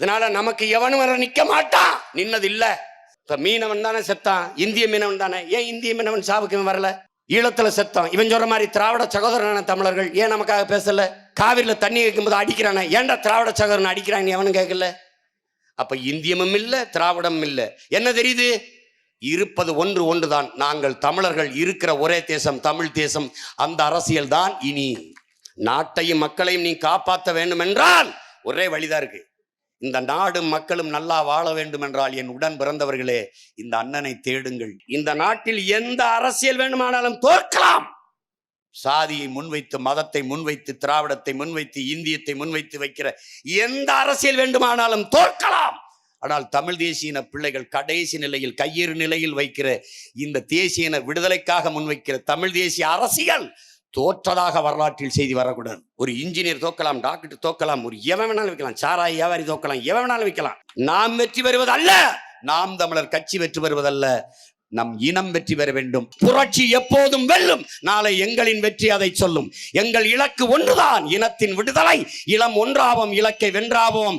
அதனால நமக்கு எவனும் வர நிக்க மாட்டான் நின்னது இல்ல இப்ப மீனவன் தானே செத்தான். இந்திய மீனவன் தானே. ஏன் இந்திய மீனவன் சாவுக்கு வரல? ஈழத்துல செத்தான். இவன் சொல்ற மாதிரி திராவிட சகோதரனான தமிழர்கள் ஏன் நமக்காக பேசல? காவிரியில தண்ணி வைக்கும்போது அடிக்கிறானே. ஏன்டா திராவிட சகோதரன் அடிக்கிறான்னு எவனும் கேட்கல அப்ப இந்தியமும் இல்ல திராவிடமும் இல்ல. என்ன தெரியுது? இருப்பது ஒன்று ஒன்றுதான். நாங்கள் தமிழர்கள் இருக்கிற ஒரே தேசம் தமிழ் தேசம். அந்த அரசியல் தான் இனி. நாட்டையும் மக்களையும் நீ காப்பாற்ற வேண்டும் என்றால் ஒரே வழிதான் இருக்கு. இந்த நாடும் மக்களும் நல்லா வாழ வேண்டும் என்றால் என் உடன் பிறந்தவர்களே இந்த அண்ணனை தேடுங்கள். இந்த நாட்டில் எந்த அரசியல் வேண்டுமானாலும் தோற்கலாம். சாதியை முன்வைத்து மதத்தை முன்வைத்து திராவிடத்தை முன்வைத்து இந்தியத்தை முன்வைத்து வைக்கிற எந்த அரசியல் வேண்டுமானாலும் தோற்கலாம். ஆனால் தமிழ் தேசியன பிள்ளைகள் கடைசி நிலையில் கையேறு நிலையில் வைக்கிற இந்த தேசியன விடுதலைக்காக முன்வைக்கிற தமிழ் தேசிய அரசியல் தோற்றதாக வரலாற்றில் செய்தி வரக்கூடாது. ஒரு இன்ஜினியர் தோக்கலாம் டாக்டர் தோக்கலாம் ஒரு எவன் வேணாலும் வைக்கலாம் சாராய் வியாபாரி தோக்கலாம் எவன் வேணாலும் வைக்கலாம் நாம் வெற்றி பெறுவதல்ல நாம் தமிழர் கட்சி வெற்றி பெறுவதல்ல நம் இனம் வெற்றி பெற வேண்டும். புரட்சி எப்போதும் வெல்லும் நாளை எங்களின் வெற்றி அதை சொல்லும். எங்கள் இலக்கு ஒன்றுதான் இனத்தின் விடுதலை இளம் ஒன்றாவோம் இலக்கை வென்றாவோம்.